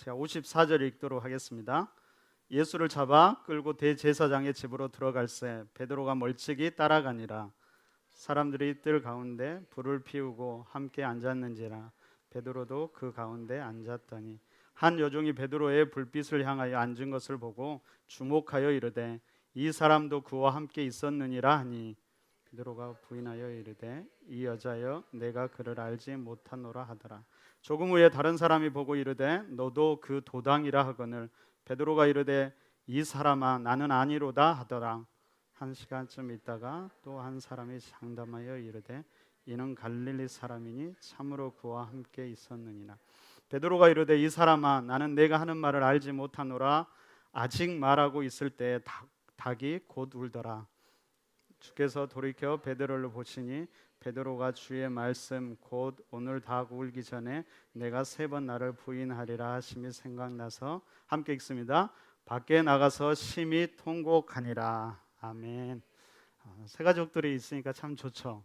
제가 54절 읽도록 하겠습니다. 예수를 잡아 끌고 대제사장의 집으로 들어갈새 베드로가 멀찍이 따라가니라 사람들이 뜰 가운데 불을 피우고 함께 앉았는지라 베드로도 그 가운데 앉았더니 한 여종이 베드로의 불빛을 향하여 앉은 것을 보고 주목하여 이르되 이 사람도 그와 함께 있었느니라 하니 베드로가 부인하여 이르되 이 여자여 내가 그를 알지 못하노라 하더라. 조금 후에 다른 사람이 보고 이르되 너도 그 도당이라 하거늘. 베드로가 이르되 이 사람아 나는 아니로다 하더라. 한 시간쯤 있다가 또 한 사람이 장담하여 이르되 이는 갈릴리 사람이니 참으로 그와 함께 있었느니라. 베드로가 이르되 이 사람아 나는 내가 하는 말을 알지 못하노라. 아직 말하고 있을 때 닭, 닭이 곧 울더라 주께서 돌이켜 베드로를 보시니 베드로가 주의 말씀 곧 오늘 닭 울기 전에 내가 세 번 나를 부인하리라 하심이 생각나서 함께 읽습니다. 밖에 나가서 심히 통곡하니라. 아멘. 어, 새 가족들이 있으니까 참 좋죠.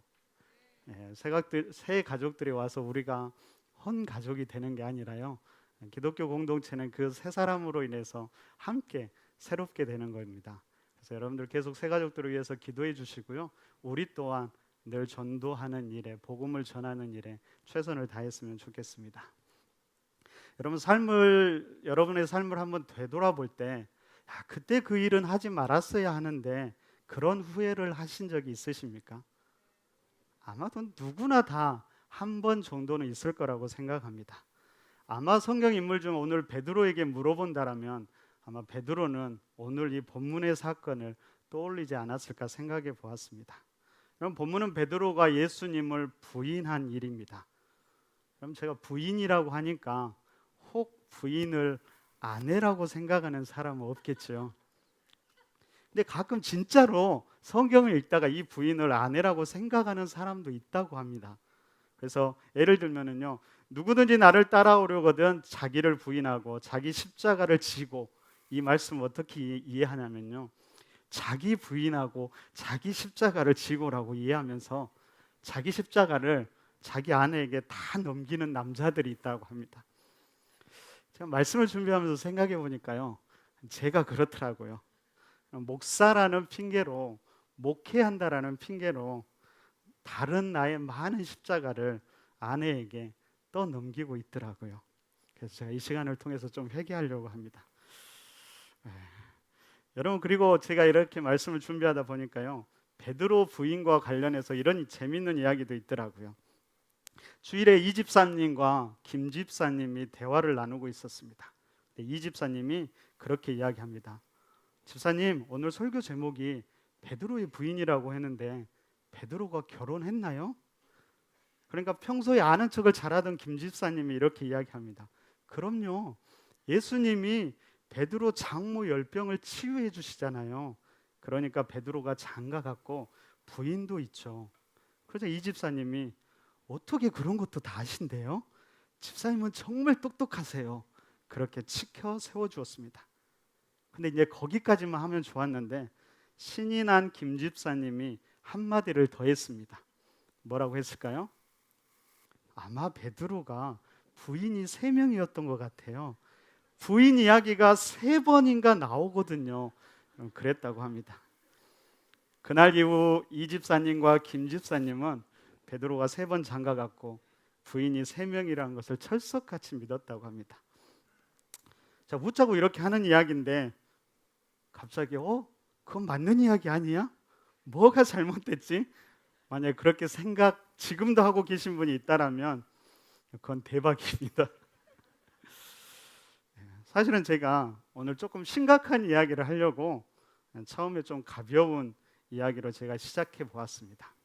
예, 새, 새 가족들이 와서 우리가 헌 가족이 되는 게 아니라요. 기독교 공동체는 그새 사람으로 인해서 함께 새롭게 되는 겁니다. 그래서 여러분들 계속 새 가족들을 위해서 기도해 주시고요. 우리 또한 늘 전도하는 일에 복음을 전하는 일에 최선을 다했으면 좋겠습니다. 여러분 삶을 여러분의 삶을 한번 되돌아볼 때 야, 그때 그 일은 하지 말았어야 하는데 그런 후회를 하신 적이 있으십니까? 아마도 누구나 다 한 번 정도는 있을 거라고 생각합니다. 아마 성경 인물 중 오늘 베드로에게 물어본다라면 아마 베드로는 오늘 이 본문의 사건을 떠올리지 않았을까 생각해 보았습니다. 그럼 본문은 베드로가 예수님을 부인한 일입니다. 그럼 제가 부인이라고 하니까 혹 부인을 아내라고 생각하는 사람은 없겠죠. 근데 가끔 진짜로 성경을 읽다가 이 부인을 아내라고 생각하는 사람도 있다고 합니다. 그래서 예를 들면은요. 누구든지 나를 따라오려거든 자기를 부인하고 자기 십자가를 지고 이 말씀 어떻게 이해하냐면요. 자기 부인하고 자기 십자가를 지고라고 이해하면서 자기 십자가를 자기 아내에게 다 넘기는 남자들이 있다고 합니다. 제가 말씀을 준비하면서 생각해 보니까요. 제가 그렇더라고요. 목사라는 핑계로 목회한다라는 핑계로 다른 나의 많은 십자가를 아내에게 떠넘기고 있더라고요. 그래서 제가 이 시간을 통해서 좀 회개하려고 합니다. 에. 여러분 그리고 제가 이렇게 말씀을 준비하다 보니까요. 베드로 부인과 관련해서 이런 재밌는 이야기도 있더라고요. 주일에 이 집사님과 김 집사님이 대화를 나누고 있었습니다. 이 집사님이 그렇게 이야기합니다. 집사님, 오늘 설교 제목이 베드로의 부인이라고 했는데 베드로가 결혼했나요? 그러니까 평소에 아는 척을 잘하던 김 집사님이 이렇게 이야기합니다. 그럼요. 예수님이 베드로 장모 열병을 치유해 주시잖아요. 그러니까 베드로가 장가 갔고 부인도 있죠. 그래서 이 집사님이 어떻게 그런 것도 다 아신대요? 집사님은 정말 똑똑하세요. 그렇게 치켜 세워 주었습니다. 근데 이제 거기까지만 하면 좋았는데 신이 난 김 집사님이 한마디를 더 했습니다. 뭐라고 했을까요? 아마 베드로가 부인이 세 명이었던 것 같아요. 부인 이야기가 세 번인가 나오거든요. 그랬다고 합니다. 그날 이후 이 집사님과 김 집사님은 베드로가 세 번 장가 갔고 부인이 세 명이라는 것을 철석같이 믿었다고 합니다. 자, 묻자고 이렇게 하는 이야기인데 갑자기 어? 그건 맞는 이야기 아니야? 뭐가 잘못됐지? 만약 그렇게 생각 지금도 하고 계신 분이 있다라면 그건 대박입니다. 사실은 제가 오늘 조금 심각한 이야기를 하려고 처음에 좀 가벼운 이야기로 제가 시작해 보았습니다.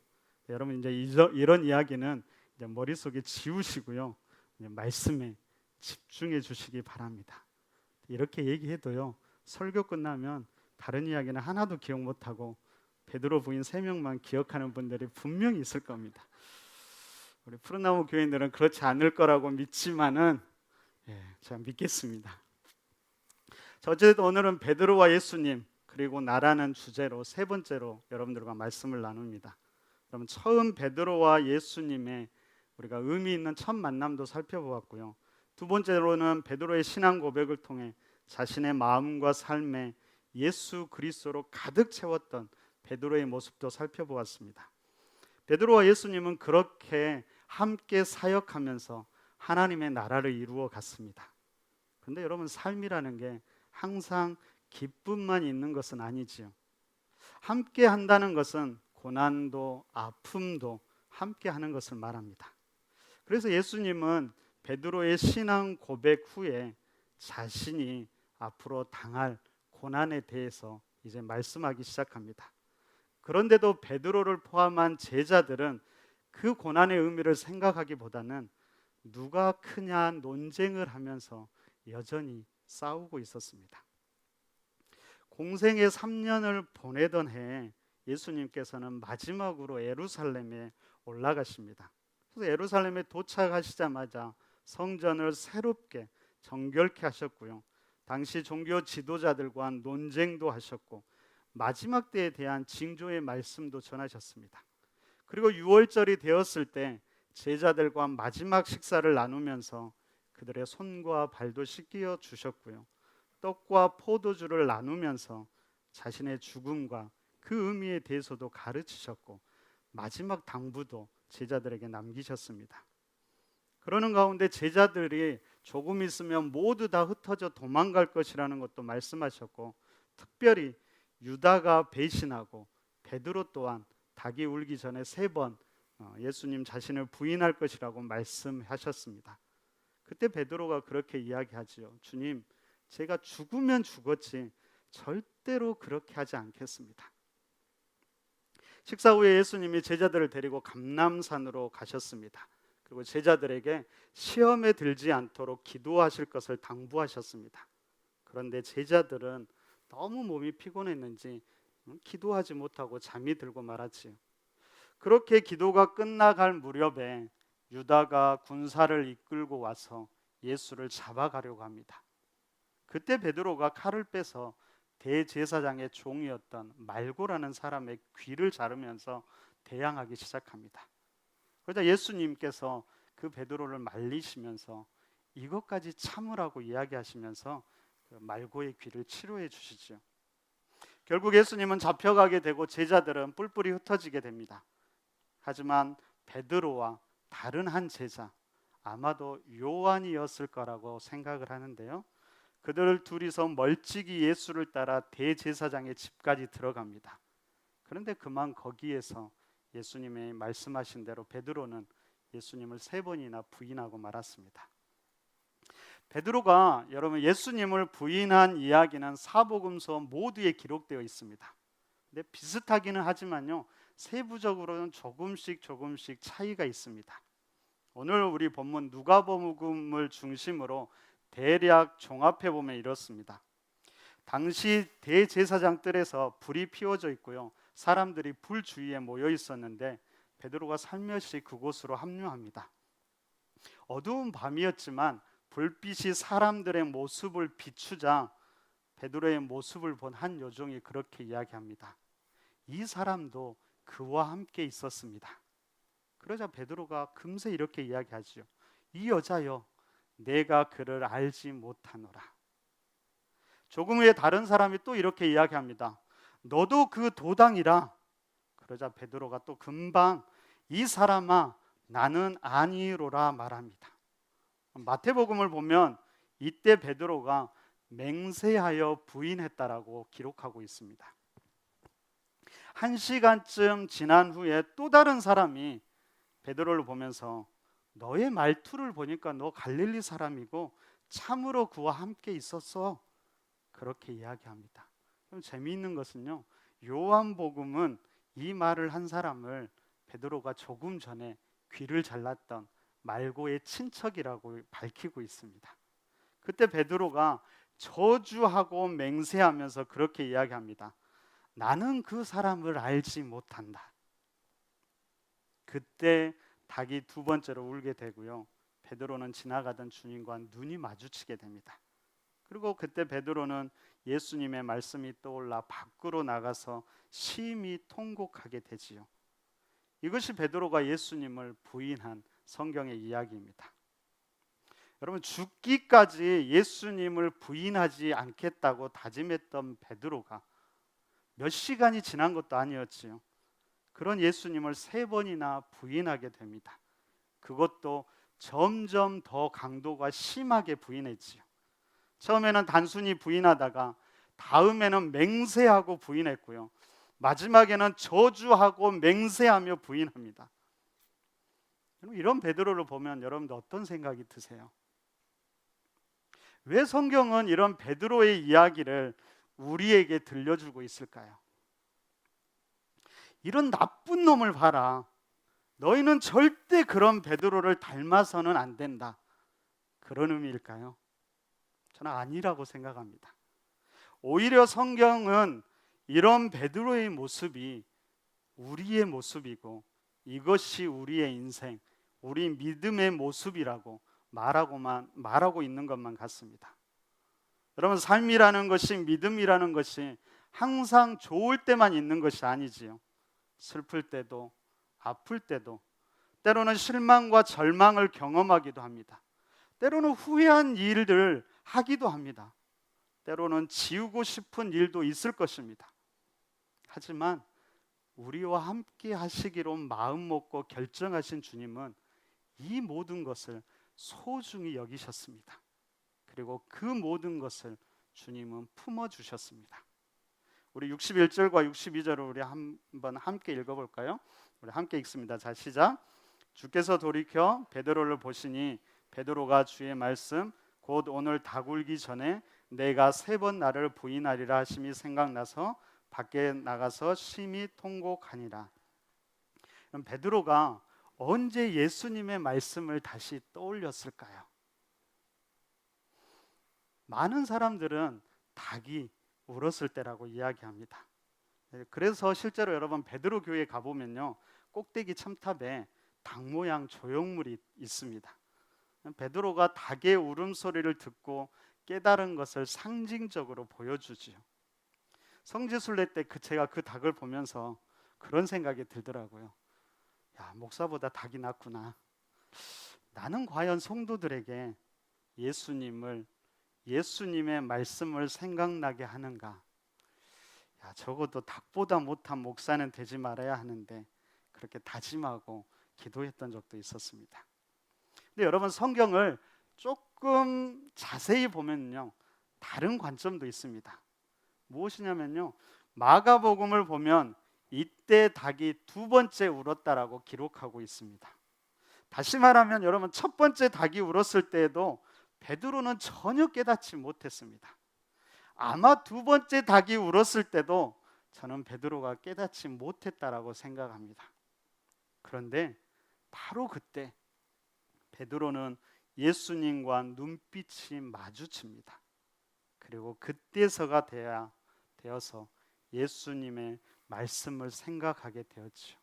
여러분 이제 이런 이야기는 이제 머릿속에 지우시고요. 말씀에 집중해 주시기 바랍니다. 이렇게 얘기해도요. 설교 끝나면 다른 이야기는 하나도 기억 못 하고 베드로 부인 세 명만 기억하는 분들이 분명히 있을 겁니다. 우리 푸른나무 교인들은 그렇지 않을 거라고 믿지만은 예, 제가 믿겠습니다. 자, 어쨌든 오늘은 베드로와 예수님 그리고 나라는 주제로 세 번째로 여러분들과 말씀을 나눕니다. 그럼 처음 베드로와 예수님의 우리가 의미 있는 첫 만남도 살펴보았고요. 두 번째로는 베드로의 신앙 고백을 통해 자신의 마음과 삶에 예수 그리스도로 가득 채웠던 베드로의 모습도 살펴보았습니다. 베드로와 예수님은 그렇게 함께 사역하면서 하나님의 나라를 이루어 갔습니다. 근데 여러분 삶이라는 게 항상 기쁨만 있는 것은 아니지요. 함께 한다는 것은 고난도 아픔도 함께 하는 것을 말합니다. 그래서 예수님은 베드로의 신앙 고백 후에 자신이 앞으로 당할 고난에 대해서 이제 말씀하기 시작합니다. 그런데도 베드로를 포함한 제자들은 그 고난의 의미를 생각하기보다는 누가 크냐 논쟁을 하면서 여전히 싸우고 있었습니다. 공생의 3년을 보내던 해 예수님께서는 마지막으로 예루살렘에 올라가십니다. 그래서 예루살렘에 도착하시자마자 성전을 새롭게 정결케 하셨고요. 당시 종교 지도자들과 논쟁도 하셨고 마지막 때에 대한 징조의 말씀도 전하셨습니다. 그리고 6월절이 되었을 때 제자들과 마지막 식사를 나누면서 그들의 손과 발도 씻겨 주셨고요. 떡과 포도주를 나누면서 자신의 죽음과 그 의미에 대해서도 가르치셨고 마지막 당부도 제자들에게 남기셨습니다. 그러는 가운데 제자들이 조금 있으면 모두 다 흩어져 도망갈 것이라는 것도 말씀하셨고 특별히 유다가 배신하고 베드로 또한 닭이 울기 전에 세번 어, 예수님 자신을 부인할 것이라고 말씀하셨습니다. 그때 베드로가 그렇게 이야기하지요. 주님, 제가 죽으면 죽었지 절대로 그렇게 하지 않겠습니다. 식사 후에 예수님이 제자들을 데리고 감남산으로 가셨습니다. 그리고 제자들에게 시험에 들지 않도록 기도하실 것을 당부하셨습니다. 그런데 제자들은 너무 몸이 피곤했는지 기도하지 못하고 잠이 들고 말았지요. 그렇게 기도가 끝나갈 무렵에 유다가 군사를 이끌고 와서 예수를 잡아가려고 합니다. 그때 베드로가 칼을 빼서 대제사장의 종이었던 말고라는 사람의 귀를 자르면서 대항하기 시작합니다. 그러자 예수님께서 그 베드로를 말리시면서 이것까지 참으라고 이야기하시면서 그 말고의 귀를 치료해 주시죠. 결국 예수님은 잡혀가게 되고 제자들은 뿔뿔이 흩어지게 됩니다. 하지만 베드로와 다른 한 제자 아마도 요한이었을 거라고 생각을 하는데요. 그들 둘이서 멀찍이 예수를 따라 대제사장의 집까지 들어갑니다. 그런데 그만 거기에서 예수님의 말씀하신 대로 베드로는 예수님을 세 번이나 부인하고 말았습니다. 베드로가 여러분 예수님을 부인한 이야기는 사복음서 모두에 기록되어 있습니다. 근데 비슷하기는 하지만요. 세부적으로는 조금씩 조금씩 차이가 있습니다. 오늘 우리 본문 누가복음을 중심으로 대략 종합해 보면 이렇습니다. 당시 대제사장 뜰에서 불이 피워져 있고요. 사람들이 불 주위에 모여 있었는데 베드로가 살며시 그곳으로 합류합니다. 어두운 밤이었지만 불빛이 사람들의 모습을 비추자 베드로의 모습을 본 한 여종이 그렇게 이야기합니다. 이 사람도 그와 함께 있었습니다. 그러자 베드로가 금세 이렇게 이야기하지요. 이 여자여, 내가 그를 알지 못하노라. 조금 후에 다른 사람이 또 이렇게 이야기합니다. 너도 그 도당이라. 그러자 베드로가 또 금방 이 사람아 나는 아니로라 말합니다. 마태복음을 보면 이때 베드로가 맹세하여 부인했다라고 기록하고 있습니다. 한 시간쯤 지난 후에 또 다른 사람이 베드로를 보면서 너의 말투를 보니까 너 갈릴리 사람이고 참으로 그와 함께 있었어. 그렇게 이야기합니다. 그럼 재미있는 것은요. 요한복음은 이 말을 한 사람을 베드로가 조금 전에 귀를 잘랐던 말고의 친척이라고 밝히고 있습니다. 그때 베드로가 저주하고 맹세하면서 그렇게 이야기합니다. 나는 그 사람을 알지 못한다. 그때 닭이 두 번째로 울게 되고요. 베드로는 지나가던 주님과 눈이 마주치게 됩니다. 그리고 그때 베드로는 예수님의 말씀이 떠올라 밖으로 나가서 심히 통곡하게 되지요. 이것이 베드로가 예수님을 부인한 성경의 이야기입니다. 여러분 죽기까지 예수님을 부인하지 않겠다고 다짐했던 베드로가 몇 시간이 지난 것도 아니었지요. 그런 예수님을 세 번이나 부인하게 됩니다. 그것도 점점 더 강도가 심하게 부인했지요. 처음에는 단순히 부인하다가 다음에는 맹세하고 부인했고요. 마지막에는 저주하고 맹세하며 부인합니다. 이런 베드로를 보면 여러분들 어떤 생각이 드세요? 왜 성경은 이런 베드로의 이야기를 우리에게 들려주고 있을까요? 이런 나쁜 놈을 봐라. 너희는 절대 그런 베드로를 닮아서는 안 된다. 그런 의미일까요? 저는 아니라고 생각합니다. 오히려 성경은 이런 베드로의 모습이 우리의 모습이고 이것이 우리의 인생, 우리 믿음의 모습이라고 말하고만 말하고 있는 것만 같습니다. 여러분 삶이라는 것이 믿음이라는 것이 항상 좋을 때만 있는 것이 아니지요. 슬플 때도 아플 때도 때로는 실망과 절망을 경험하기도 합니다. 때로는 후회한 일들 하기도 합니다. 때로는 지우고 싶은 일도 있을 것입니다. 하지만 우리와 함께 하시기로 마음 먹고 결정하신 주님은 이 모든 것을 소중히 여기셨습니다. 그리고 그 모든 것을 주님은 품어 주셨습니다. 우리 61절과 62절을 우리 한번 함께 읽어 볼까요? 우리 함께 읽습니다. 자, 시작. 주께서 돌이켜 베드로를 보시니 베드로가 주의 말씀 곧 오늘 다굴기 전에 내가 세 번 나를 부인하리라 하심이 생각나서 밖에 나가서 심히 통곡하니라. 베드로가 언제 예수님의 말씀을 다시 떠올렸을까요? 많은 사람들은 닭이 울었을 때라고 이야기합니다. 그래서 실제로 여러분 베드로 교회 가보면요 꼭대기 첨탑에 닭 모양 조형물이 있습니다. 베드로가 닭의 울음소리를 듣고 깨달은 것을 상징적으로 보여주지요. 성지순례 때 그 제가 그 닭을 보면서 그런 생각이 들더라고요. 야, 목사보다 닭이 낫구나. 나는 과연 성도들에게 예수님을 예수님의 말씀을 생각나게 하는가? 야, 적어도 닭보다 못한 목사는 되지 말아야 하는데 그렇게 다짐하고 기도했던 적도 있었습니다. 근데 여러분 성경을 조금 자세히 보면요. 다른 관점도 있습니다. 무엇이냐면요. 마가복음을 보면 이때 닭이 두 번째 울었다라고 기록하고 있습니다. 다시 말하면 여러분 첫 번째 닭이 울었을 때에도 베드로는 전혀 깨닫지 못했습니다. 아마 두 번째 닭이 울었을 때도 저는 베드로가 깨닫지 못했다라고 생각합니다. 그런데 바로 그때 베드로는 예수님과 눈빛이 마주칩니다. 그리고 그때서가 되어야 되어서 예수님의 말씀을 생각하게 되었죠.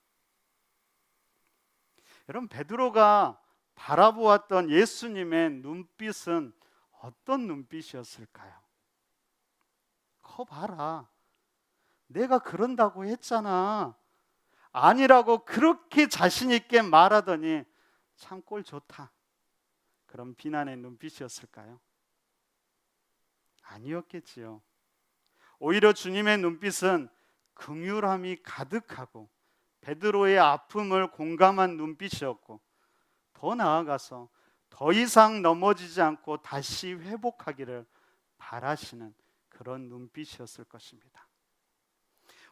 여러분 베드로가 바라보았던 예수님의 눈빛은 어떤 눈빛이었을까요? 거 봐라. 내가 그런다고 했잖아. 아니라고 그렇게 자신 있게 말하더니 참 꼴 좋다. 그런 비난의 눈빛이었을까요? 아니었겠지요. 오히려 주님의 눈빛은 긍휼함이 가득하고 베드로의 아픔을 공감한 눈빛이었고 더 나아가서 더 이상 넘어지지 않고 다시 회복하기를 바라시는 그런 눈빛이었을 것입니다.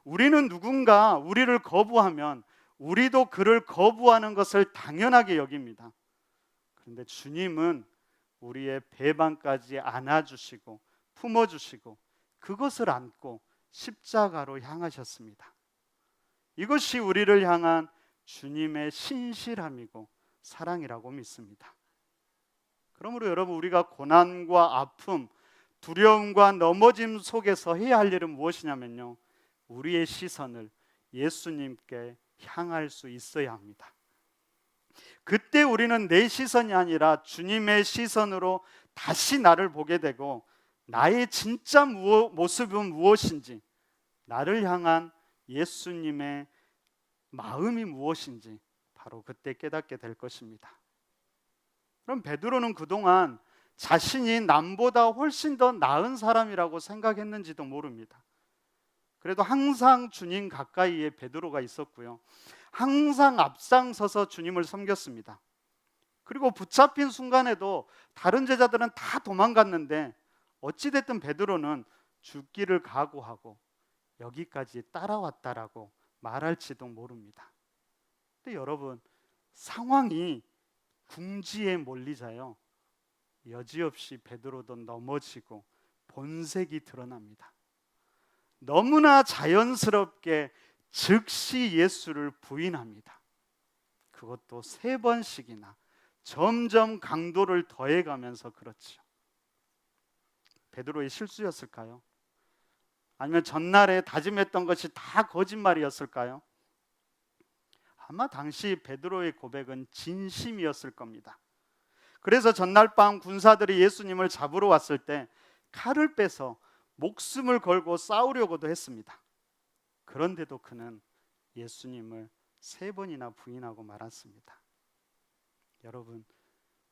우리는 누군가 우리를 거부하면 우리도 그를 거부하는 것을 당연하게 여깁니다. 그런데 주님은 우리의 배반까지 안아주시고 품어주시고 그것을 안고 십자가로 향하셨습니다. 이것이 우리를 향한 주님의 신실함이고 사랑이라고 믿습니다. 그러므로 여러분 우리가 고난과 아픔, 두려움과 넘어짐 속에서 해야 할 일은 무엇이냐면요. 우리의 시선을 예수님께 향할 수 있어야 합니다. 그때 우리는 내 시선이 아니라 주님의 시선으로 다시 나를 보게 되고 나의 진짜 모습은 무엇인지 나를 향한 예수님의 마음이 무엇인지 바로 그때 깨닫게 될 것입니다. 그럼 베드로는 그동안 자신이 남보다 훨씬 더 나은 사람이라고 생각했는지도 모릅니다. 그래도 항상 주님 가까이에 베드로가 있었고요. 항상 앞장서서 주님을 섬겼습니다. 그리고 붙잡힌 순간에도 다른 제자들은 다 도망갔는데 어찌 됐든 베드로는 죽기를 각오하고 여기까지 따라왔다라고 말할지도 모릅니다. 근데 여러분 상황이 궁지에 몰리자요. 여지없이 베드로도 넘어지고 본색이 드러납니다. 너무나 자연스럽게 즉시 예수를 부인합니다. 그것도 세 번씩이나 점점 강도를 더해가면서 그렇죠. 베드로의 실수였을까요? 아니면 전날에 다짐했던 것이 다 거짓말이었을까요? 아마 당시 베드로의 고백은 진심이었을 겁니다. 그래서 전날 밤 군사들이 예수님을 잡으러 왔을 때 칼을 빼서 목숨을 걸고 싸우려고도 했습니다. 그런데도 그는 예수님을 세 번이나 부인하고 말았습니다. 여러분,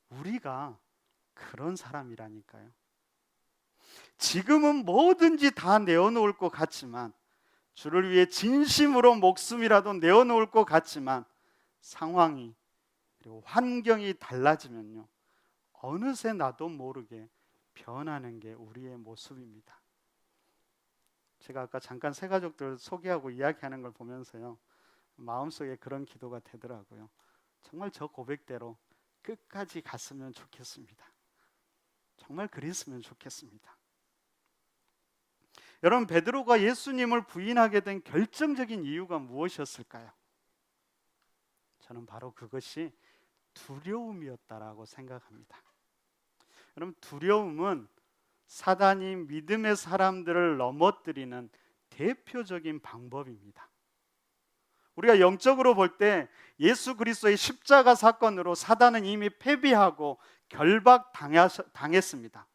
우리가 그런 사람이라니까요. 지금은 뭐든지 다 내어놓을 것 같지만, 주를 위해 진심으로 목숨이라도 내어놓을 것 같지만, 상황이 그리고 환경이 달라지면요, 어느새 나도 모르게 변하는 게 우리의 모습입니다. 제가 아까 잠깐 새 가족들 소개하고 이야기하는 걸 보면서요, 마음속에 그런 기도가 되더라고요. 정말 저 고백대로 끝까지 갔으면 좋겠습니다. 정말 그랬으면 좋겠습니다. 여러분 베드로가 예수님을 부인하게 된 결정적인 이유가 무엇이었을까요? 저는 바로 그것이 두려움이었다라고 생각합니다. 여러분 두려움은 사단이 믿음의 사람들을 넘어뜨리는 대표적인 방법입니다. 우리가 영적으로 볼 때 예수 그리스도의 십자가 사건으로 사단은 이미 패배하고 결박 당했습니다.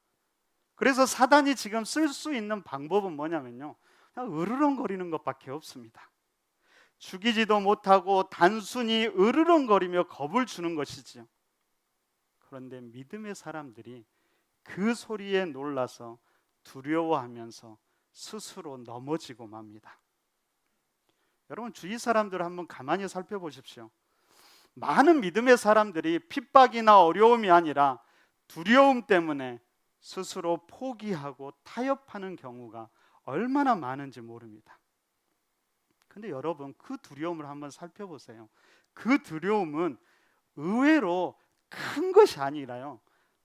그래서 사단이 지금 쓸 수 있는 방법은 뭐냐면요. 그냥 으르렁거리는 것밖에 없습니다. 죽이지도 못하고 단순히 으르렁거리며 겁을 주는 것이지요. 그런데 믿음의 사람들이 그 소리에 놀라서 두려워하면서 스스로 넘어지고 맙니다. 여러분 주위 사람들을 한번 가만히 살펴보십시오. 많은 믿음의 사람들이 핍박이나 어려움이 아니라 두려움 때문에 스스로 포기하고 타협하는 경우가 얼마나 많은지 모릅니다. 근데 여러분 그 두려움을 한번 살펴보세요. 그 두려움은 의외로 큰 것이 아니라요.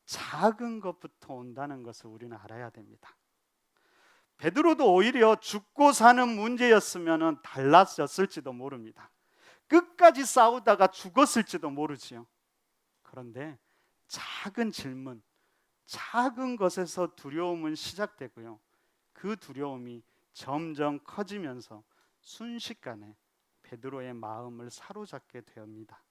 작은 것부터 온다는 것을 우리는 알아야 됩니다. 베드로도 오히려 죽고 사는 문제였으면 달라졌을지도 모릅니다. 끝까지 싸우다가 죽었을지도 모르지요. 그런데 작은 질문, 작은 것에서 두려움은 시작되고요. 그 두려움이 점점 커지면서 순식간에 베드로의 마음을 사로잡게 됩니다.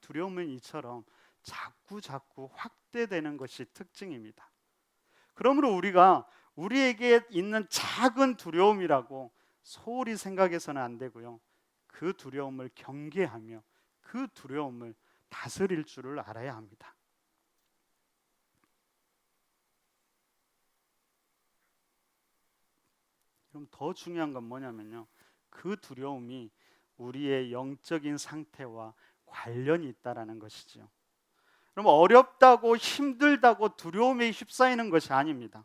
두려움은 이처럼 자꾸 자꾸 확대되는 것이 특징입니다. 그러므로 우리가 우리에게 있는 작은 두려움이라고 소홀히 생각해서는 안 되고요. 그 두려움을 경계하며 그 두려움을 다스릴 줄을 알아야 합니다. 그럼 더 중요한 건 뭐냐면요. 그 두려움이 우리의 영적인 상태와 관련이 있다라는 것이지요. 그럼 어렵다고 힘들다고 두려움에 휩싸이는 것이 아닙니다.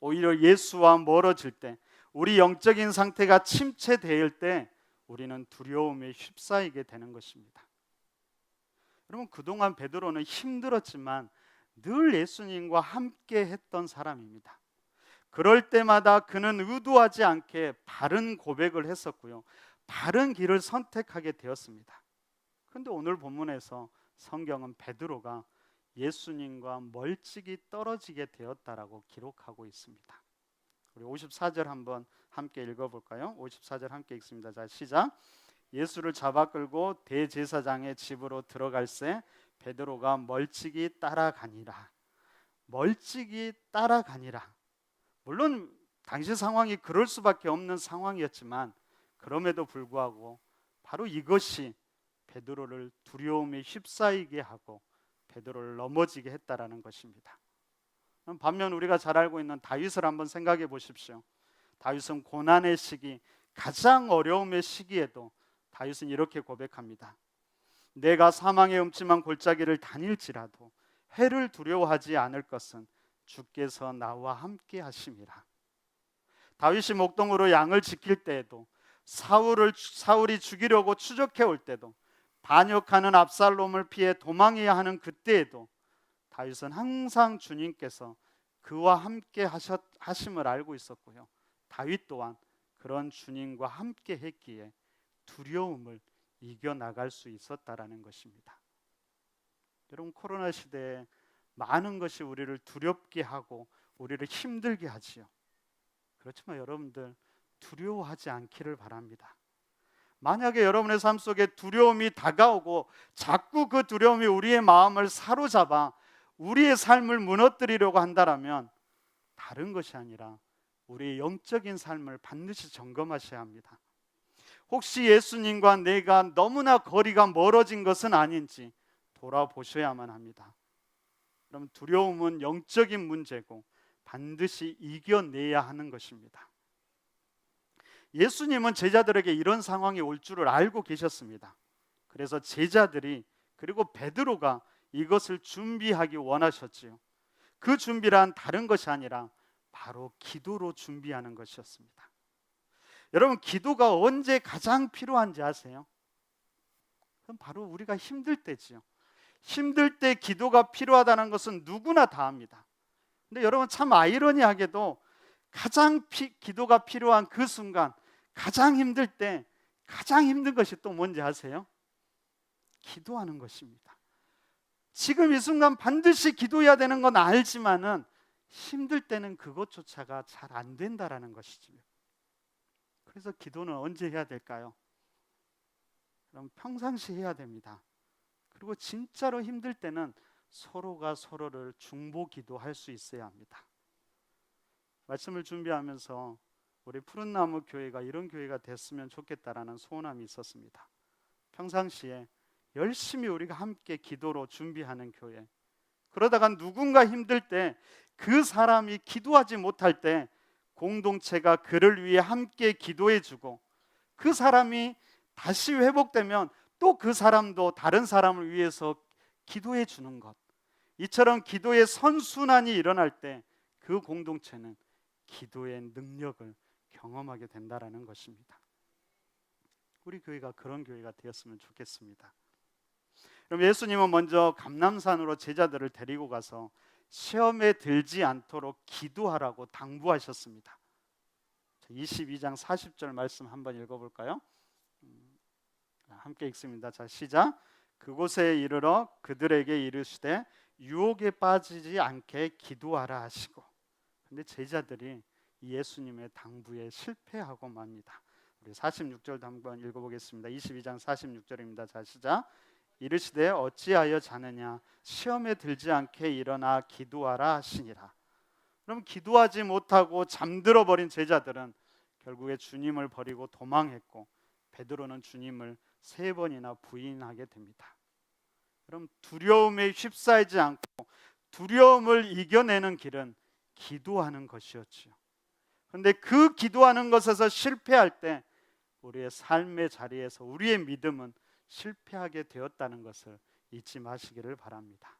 오히려 예수와 멀어질 때, 우리 영적인 상태가 침체될 때 우리는 두려움에 휩싸이게 되는 것입니다. 여러분 그동안 베드로는 힘들었지만 늘 예수님과 함께 했던 사람입니다. 그럴 때마다 그는 의도하지 않게 바른 고백을 했었고요. 바른 길을 선택하게 되었습니다. 그런데 오늘 본문에서 성경은 베드로가 예수님과 멀찍이 떨어지게 되었다라고 기록하고 있습니다. 우리 54절 한번 함께 읽어 볼까요? 54절 함께 읽습니다. 자 시작. 예수를 잡아 끌고 대제사장의 집으로 들어갈새 베드로가 멀찍이 따라가니라. 멀찍이 따라가니라. 물론 당시 상황이 그럴 수밖에 없는 상황이었지만 그럼에도 불구하고 바로 이것이 베드로를 두려움에 휩싸이게 하고 베드로를 넘어지게 했다라는 것입니다. 반면 우리가 잘 알고 있는 다윗을 한번 생각해 보십시오. 다윗은 고난의 시기, 가장 어려움의 시기에도 다윗은 이렇게 고백합니다. 내가 사망의 음침한 골짜기를 다닐지라도 해를 두려워하지 않을 것은 주께서 나와 함께 하심이라. 다윗이 목동으로 양을 지킬 때에도 사울을 사울이 죽이려고 추적해 올 때도 반역하는 압살롬을 피해 도망해야 하는 그때에도 다윗은 항상 주님께서 그와 함께 하셨, 하심을 알고 있었고요. 다윗 또한 그런 주님과 함께 했기에 두려움을 이겨 나갈 수 있었다라는 것입니다. 여러분 코로나 시대에 많은 것이 우리를 두렵게 하고 우리를 힘들게 하지요. 그렇지만 여러분들 두려워하지 않기를 바랍니다. 만약에 여러분의 삶 속에 두려움이 다가오고 자꾸 그 두려움이 우리의 마음을 사로잡아 우리의 삶을 무너뜨리려고 한다면 다른 것이 아니라 우리의 영적인 삶을 반드시 점검하셔야 합니다. 혹시 예수님과 내가 너무나 거리가 멀어진 것은 아닌지 돌아보셔야만 합니다. 그럼 두려움은 영적인 문제고 반드시 이겨내야 하는 것입니다. 예수님은 제자들에게 이런 상황이 올 줄을 알고 계셨습니다. 그래서 제자들이 그리고 베드로가 이것을 준비하기 원하셨지요. 그 준비란 다른 것이 아니라 바로 기도로 준비하는 것이었습니다. 여러분 기도가 언제 가장 필요한지 아세요? 그럼 바로 우리가 힘들 때지요. 힘들 때 기도가 필요하다는 것은 누구나 다 압니다. 근데 여러분 참 아이러니하게도 가장 피, 기도가 필요한 그 순간 가장 힘들 때 가장 힘든 것이 또 뭔지 아세요? 기도하는 것입니다. 지금 이 순간 반드시 기도해야 되는 건 알지만은 힘들 때는 그것조차가 잘 안 된다라는 것이지요. 그래서 기도는 언제 해야 될까요? 그럼 평상시 해야 됩니다. 그리고 진짜로 힘들 때는 서로가 서로를 중보 기도할 수 있어야 합니다. 말씀을 준비하면서 우리 푸른 나무 교회가 이런 교회가 됐으면 좋겠다라는 소원함이 있었습니다. 평상시에 열심히 우리가 함께 기도로 준비하는 교회. 그러다가 누군가 힘들 때 그 사람이 기도하지 못할 때 공동체가 그를 위해 함께 기도해 주고 그 사람이 다시 회복되면 또 그 사람도 다른 사람을 위해서 기도해 주는 것. 이처럼 기도의 선순환이 일어날 때 그 공동체는 기도의 능력을 경험하게 된다라는 것입니다. 우리 교회가 그런 교회가 되었으면 좋겠습니다. 그럼 예수님은 먼저 감남산으로 제자들을 데리고 가서 시험에 들지 않도록 기도하라고 당부하셨습니다. 22장 40절 말씀 한번 읽어볼까요? 음, 함께 읽습니다. 자 시작. 그곳에 이르러 그들에게 이르시되 유혹에 빠지지 않게 기도하라 하시고. 근데 제자들이 예수님의 당부에 실패하고 맙니다. 우리 46절도 한번 읽어보겠습니다. 22장 46절입니다. 자 시작. 이르시되 어찌하여 자느냐 시험에 들지 않게 일어나 기도하라 하시니라. 그럼 기도하지 못하고 잠들어 버린 제자들은 결국에 주님을 버리고 도망했고 베드로는 주님을 세 번이나 부인하게 됩니다. 그럼 두려움에 휩싸이지 않고 두려움을 이겨내는 길은 기도하는 것이었지요. 그런데 그 기도하는 것에서 실패할 때 우리의 삶의 자리에서 우리의 믿음은 실패하게 되었다는 것을 잊지 마시기를 바랍니다.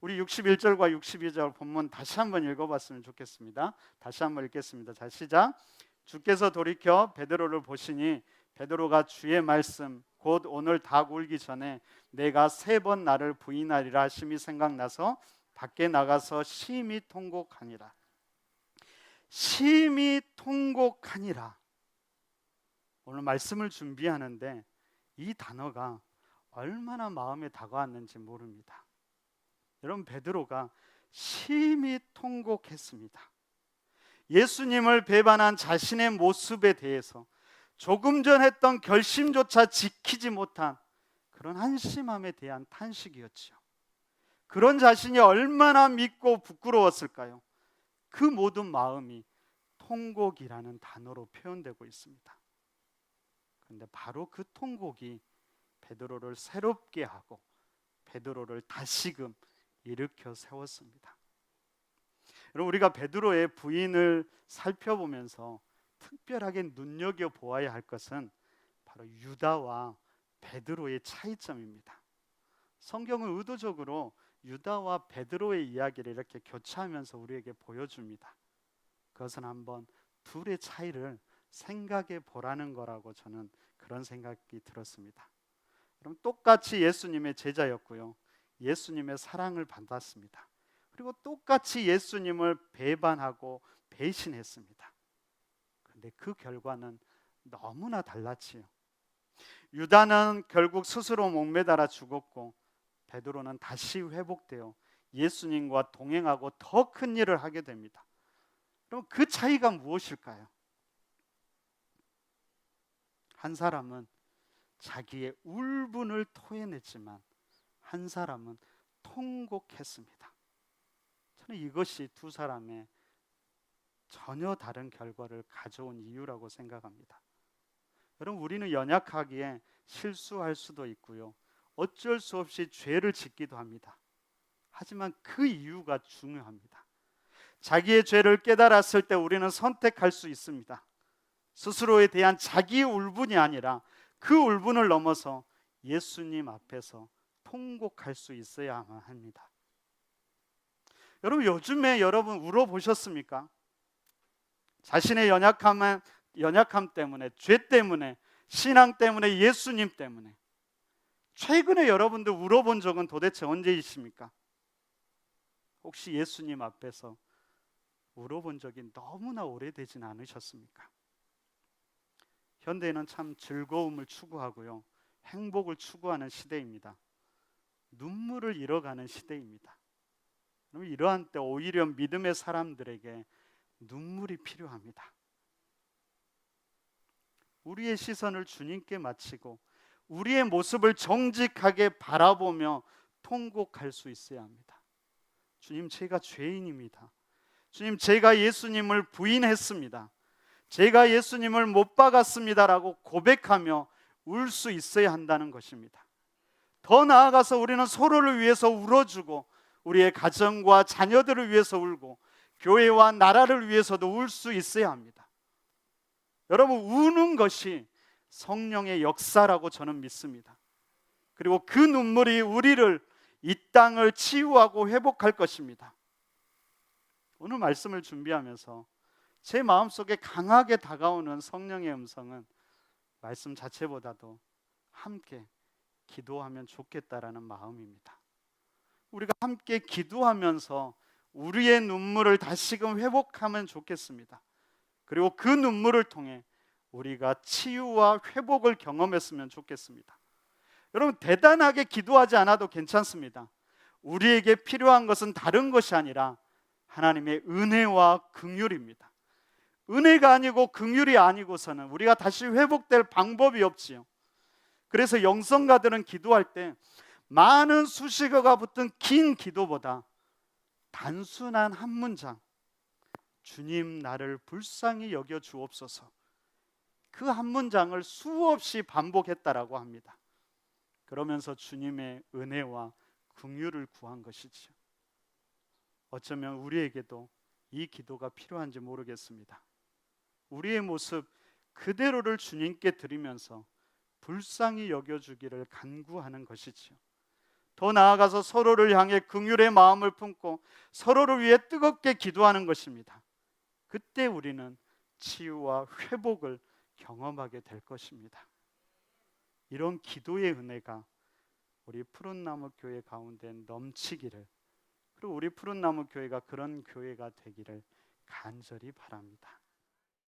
우리 61절과 62절 본문 다시 한번 읽어봤으면 좋겠습니다. 다시 한번 읽겠습니다. 자 시작. 주께서 돌이켜 베드로를 보시니 베드로가 주의 말씀 곧 오늘 닭 울기 전에 내가 세 번 나를 부인하리라 하심이 생각나서 밖에 나가서 심히 통곡하니라. 심히 통곡하니라. 오늘 말씀을 준비하는데 이 단어가 얼마나 마음에 다가왔는지 모릅니다. 여러분 베드로가 심히 통곡했습니다. 예수님을 배반한 자신의 모습에 대해서 조금 전 했던 결심조차 지키지 못한 그런 한심함에 대한 탄식이었지요. 그런 자신이 얼마나 믿고 부끄러웠을까요? 그 모든 마음이 통곡이라는 단어로 표현되고 있습니다. 그런데 바로 그 통곡이 베드로를 새롭게 하고 베드로를 다시금 일으켜 세웠습니다. 여러분 우리가 베드로의 부인을 살펴보면서 특별하게 눈여겨 보아야 할 것은 바로 유다와 베드로의 차이점입니다. 성경은 의도적으로 유다와 베드로의 이야기를 이렇게 교차하면서 우리에게 보여줍니다. 그것은 한번 둘의 차이를 생각해 보라는 거라고 저는 그런 생각이 들었습니다. 그럼 똑같이 예수님의 제자였고요. 예수님의 사랑을 받았습니다. 그리고 똑같이 예수님을 배반하고 배신했습니다. 그런데 그 결과는 너무나 달랐지요. 유다는 결국 스스로 목매달아 죽었고 베드로는 다시 회복되어 예수님과 동행하고 더 큰 일을 하게 됩니다. 그럼 그 차이가 무엇일까요? 한 사람은 자기의 울분을 토해냈지만 한 사람은 통곡했습니다. 저는 이것이 두 사람의 전혀 다른 결과를 가져온 이유라고 생각합니다. 여러분 우리는 연약하기에 실수할 수도 있고요. 어쩔 수 없이 죄를 짓기도 합니다. 하지만 그 이유가 중요합니다. 자기의 죄를 깨달았을 때 우리는 선택할 수 있습니다. 스스로에 대한 자기 울분이 아니라 그 울분을 넘어서 예수님 앞에서 통곡할 수 있어야만 합니다. 여러분 요즘에 여러분 울어 보셨습니까? 자신의 연약함은 연약함 때문에 죄 때문에 신앙 때문에 예수님 때문에 최근에 여러분들 울어본 적은 도대체 언제이십니까? 혹시 예수님 앞에서 울어본 적이 너무나 오래되진 않으셨습니까? 현대는 참 즐거움을 추구하고요. 행복을 추구하는 시대입니다. 눈물을 잃어가는 시대입니다. 그럼 이러한 때 오히려 믿음의 사람들에게 눈물이 필요합니다. 우리의 시선을 주님께 맞추고 우리의 모습을 정직하게 바라보며 통곡할 수 있어야 합니다. 주님, 제가 죄인입니다. 주님, 제가 예수님을 부인했습니다. 제가 예수님을 못 박았습니다라고 고백하며 울 수 있어야 한다는 것입니다. 더 나아가서 우리는 서로를 위해서 울어주고 우리의 가정과 자녀들을 위해서 울고 교회와 나라를 위해서도 울 수 있어야 합니다. 여러분 우는 것이 성령의 역사라고 저는 믿습니다. 그리고 그 눈물이 우리를 이 땅을 치유하고 회복할 것입니다. 오늘 말씀을 준비하면서 제 마음속에 강하게 다가오는 성령의 음성은 말씀 자체보다도 함께 기도하면 좋겠다라는 마음입니다. 우리가 함께 기도하면서 우리의 눈물을 다시금 회복하면 좋겠습니다. 그리고 그 눈물을 통해 우리가 치유와 회복을 경험했으면 좋겠습니다. 여러분 대단하게 기도하지 않아도 괜찮습니다. 우리에게 필요한 것은 다른 것이 아니라 하나님의 은혜와 긍휼입니다. 은혜가 아니고 긍휼이 아니고서는 우리가 다시 회복될 방법이 없지요. 그래서 영성가들은 기도할 때 많은 수식어가 붙은 긴 기도보다 단순한 한 문장 주님 나를 불쌍히 여겨 주옵소서 그 한 문장을 수없이 반복했다라고 합니다. 그러면서 주님의 은혜와 긍휼을 구한 것이지요. 어쩌면 우리에게도 이 기도가 필요한지 모르겠습니다. 우리의 모습 그대로를 주님께 드리면서 불쌍히 여겨 주기를 간구하는 것이지요. 더 나아가서 서로를 향해 긍휼의 마음을 품고 서로를 위해 뜨겁게 기도하는 것입니다. 그때 우리는 치유와 회복을 경험하게 될 것입니다. 이런 기도의 은혜가 우리 푸른 나무 교회 가운데 넘치기를 그리고 우리 푸른 나무 교회가 그런 교회가 되기를 간절히 바랍니다.